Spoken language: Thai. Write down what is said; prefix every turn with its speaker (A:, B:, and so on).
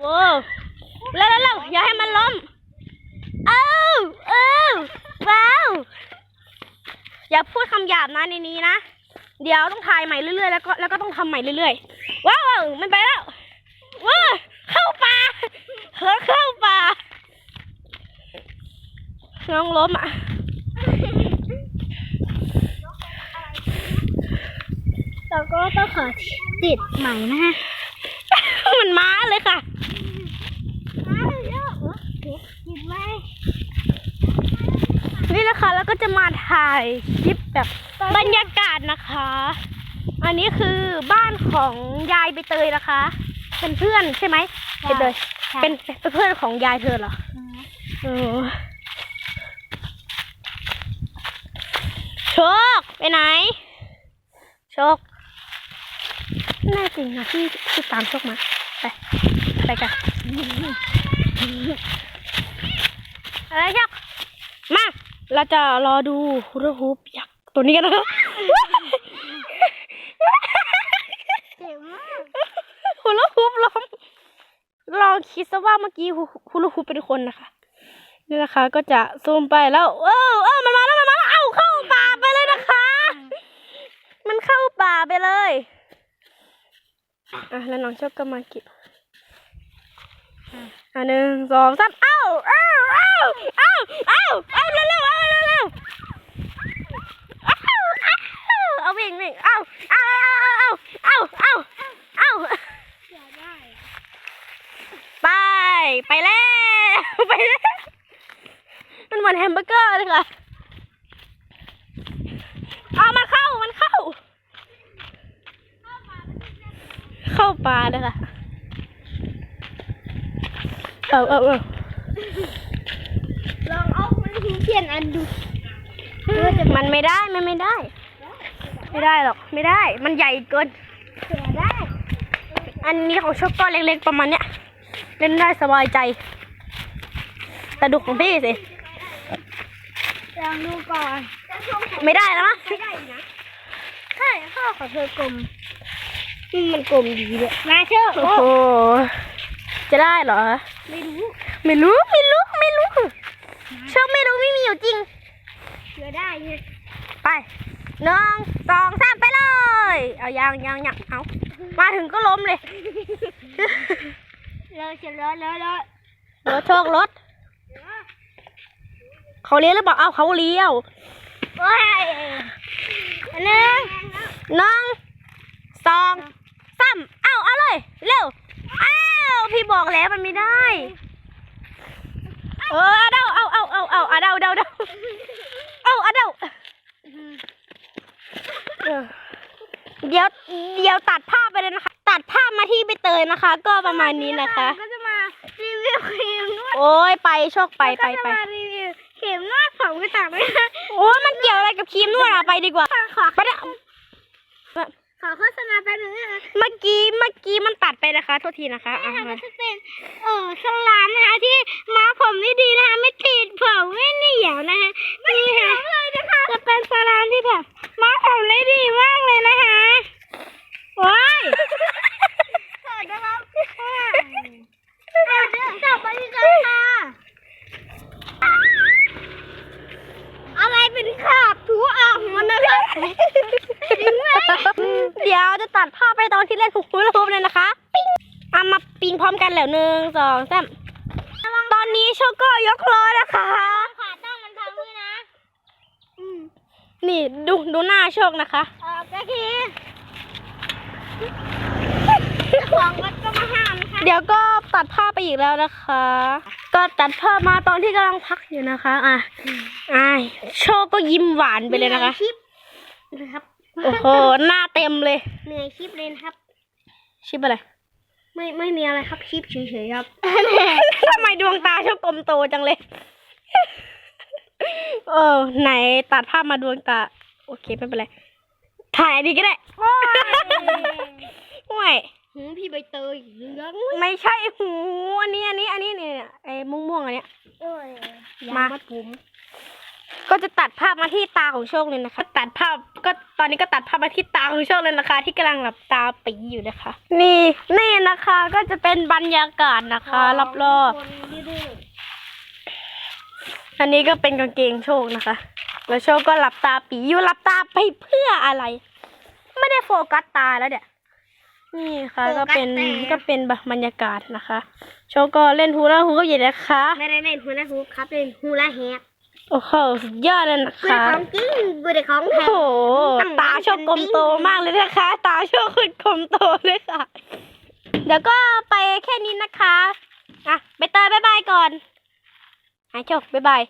A: โว้วเร็วเร็วเร็วอย่าให้มันล้มเอ้าเอ้าว้าวอย่าพูดคำหยาบนะในนี้นะ เดี๋ยวต้องถ่ายใหม่เรื่อยๆแล้วก็แล้วก็ต้องทำใหม่เรื่อยๆ ว้าวว้าวมันไปแล้วว้าวเข้าป่าเฮ้เข้าป่าน้องล้มอะ
B: เราก็ต้องขอติดใหม่นะฮะ
A: มันม้าเลยค่ะ
B: อ้าวเยอะเหรอติดไหม
A: นี่นะคะแล้วก็ จะมาถ่ายคลิปแบบบรรยากาศนะคะ อันนี้คือบ้านของยายใบเตยนะคะ เป็นเพื่อนใช่ไหมใบเตยเป็นเป็นเพื่อนของยายเธอเหรอโอ้โชคไปไหน โชคน่าจริงนะที่ที่ตามโชคมาไปไปกันอะไรโชคมา เราจะรอดูฮูลาฮูปยักษ์ตัวนี้กันนะคะ
B: เจ๋งมาก
A: ฮูลาฮูปล้มลองคิดซะว่าเมื่อกี้ฮูลาฮูปเป็นคนนะคะนี่นะคะ ก็จะซูมไปแล้วเออเออมันมาแล้วมันมาแล้วเอ้าเข้าป่าไปเลยนะคะ มันเข้าป่าไปเลยอะแล้วน้องโชคก็มาเก็บอะหนึ่งสองสามเอ้าเอ้าเอ้าเอ้าเอ้าเอ้าเร็วเร็วเอ้าเร็วเร็วเอ้าเอ้าเอาวิ่งวิ่งเอ้าเอ้าเอ้าเอ้าเอ้าเอ้า
B: อยากได้
A: ไป ไปแล้ว ไปแล้ว มันเหมือนแฮมเบอร์เกอร์เลยค่ะเอามันเข้า มันเข้า เข้าปลาเลยค่ะเอาเอาเอา
B: ลองเอามันทิ้งเปลี่ยนอันดู
A: มันไม่ได้ มันไม่ได้ ไม่ได้หรอก ไม่ได้ มันใหญ่เกิน
B: เสียได้
A: อันนี้ของช็อกโกเล็กๆประมาณเนี้ย เล่นได้สบายใจ แต่ดูของพี่สิ
B: ลองดูก่อน
A: ไม่ได้แล้วมั้ง
B: ไม่ได้นะใช่พ่อของเธอกลมมันกลมดีเลยมาเชื่อ
A: โอ้โหจะได้เหรอ
B: ไม่รู้
A: ไม่รู้ ไม่รู้ ไม่รู้เชื่อไม่รู้ไม่มีอยู่จริง
B: เชื่อได้ไง
A: ไปหนึ่งสองสามไปเลย เอายังยังยังเอามาถึงก็ล้มเลย
B: เลยเสร็จแล้วแล้วแล้ว
A: รถโชครถ เขาเลี้ยวหรือเปล่าเอาเขาเลี้ยว
B: โอ้ยหนึ่ง
A: หนึ่งสองสามเอาเอาเลย เร็ว อ้าว พี่บอกแล้วมันไม่ได้ เออเดาเอาเอาเอาเอาเอาเดาเดาเดาเอาเอาเดาเออเดี๋ยว เดี๋ยวตัดภาพไปเลยนะคะ ตัดภาพมาที่ใบเตยนะคะ ก็ประมาณนี้นะคะ
B: ก็จะมารีวิวครีมนวด
A: โอ้ยไปโชคไปไป
B: ก็
A: ไป
B: จะมารีวิวเข็มนวดของกระต่ายด้วยนะ
A: โอ้ยมันเกี่ยวอะไรกับครีมนวดอะไปดีกว่า
B: ขอ
A: ไปนะ
B: ขอโฆษณาแป๊บนึงนะคะ
A: เมื่อกี้เมื่อกี้มันตัดไปนะคะ โทษทีนะคะ
B: นี่
A: อะ
B: ค่ะก็
A: มา
B: จะเป็นเออสลามนะคะที่มาผมไม่ดีนะคะไม่ติดผมไม่เหนียวนะคะนี่ค่ะจะเป็นสลามที่แบบมาผมได้ดีมากเลยนะคะว้ายเกิดนะครับจับไปดีกันค่ะอะไรเป็ นคราบถูอ่างมันนะคะจริงไหม
A: เดี๋ยวจะตัดภาพไปตอนที่เล่นฮูลาฮูปเลยนะคะปิ้งเอามาปีนพร้อมกันแล้วหนึ่งสองสามตอนนี้โชโก้ยกล้อนะคะ
B: ขาตั้งมันพังด้วยนะอืม
A: นี่ดูดูหน้าโชคนะคะ
B: เออกะทีเจ้าของวัดก็มาห้ามค่ะ
A: เดี๋ยวก็ตัดภาพไปอีกแล้วนะคะ ก็ตัดภาพมาตอนที่กำลังพักอยู่นะคะ อะอ่าโชคก็ยิ้มหวานไปเลยนะคะ
B: หนื่อคลิปนะครับ
A: โอ้โหหน้าเต็มเลย
B: เหนื่อยคลิปเลยนะครับ
A: ชิปอะไร
B: ไม่ไม่มีอะไรครับคลิปเฉยๆครับ
A: ทำไมดวงตาชอบกลมโตจังเลยเออไหนตัดภาพมาดวงตา โอเคไม่เป็นไรถ่ายอันนี้ก็ได้
B: โอ้ย
A: ห่วย
B: หูพี่ใบเตยเหลือง
A: ไม่ใช่หูอันนี้อันนี้อันนี้เนี่ยไอ้ม่วงๆอันเนี้ย
B: เอ้ย
A: มา
B: มาผม
A: ก็จะตัดภาพมาที่ตาของโชคเลยนะคะ ตัดภาพก็ตอนนี้ก็ตัดภาพมาที่ตาของโชคเลยนะคะ ที่กำลังหลับตาปีอยู่นะคะ นี่นี่นะคะก็จะเป็นบรรยากาศนะคะรอบๆอันนี้ก็เป็นกางเกงโชคนะคะ แล้วโชคก็หลับตาปีอยู่หลับตาไปเพื่ออะไร ไม่ได้โฟกัสตาแล้วเนี่ย นี่ค่ะก็เป็นก็เป็นบรรยากาศนะคะ โชคก็เล่นฮูลาฮูปอยู่นะคะ
B: ไม่ได้เล่นฮูลาฮูปครับเล่นฮูลาแฮก
A: โอ้โหสุดยอดเลยนะ
B: กูได้
A: คะ
B: ของจริงกูได้ของ
A: โอ้
B: แท้
A: โหตาโชคกลมโตมากเลยนะคะ ตาโชคคุณกลมโตเลยค่ะ เดี๋ยวก็ไปแค่นี้นะคะอะไปเตยบายบายก่อนหายโชคบายบาย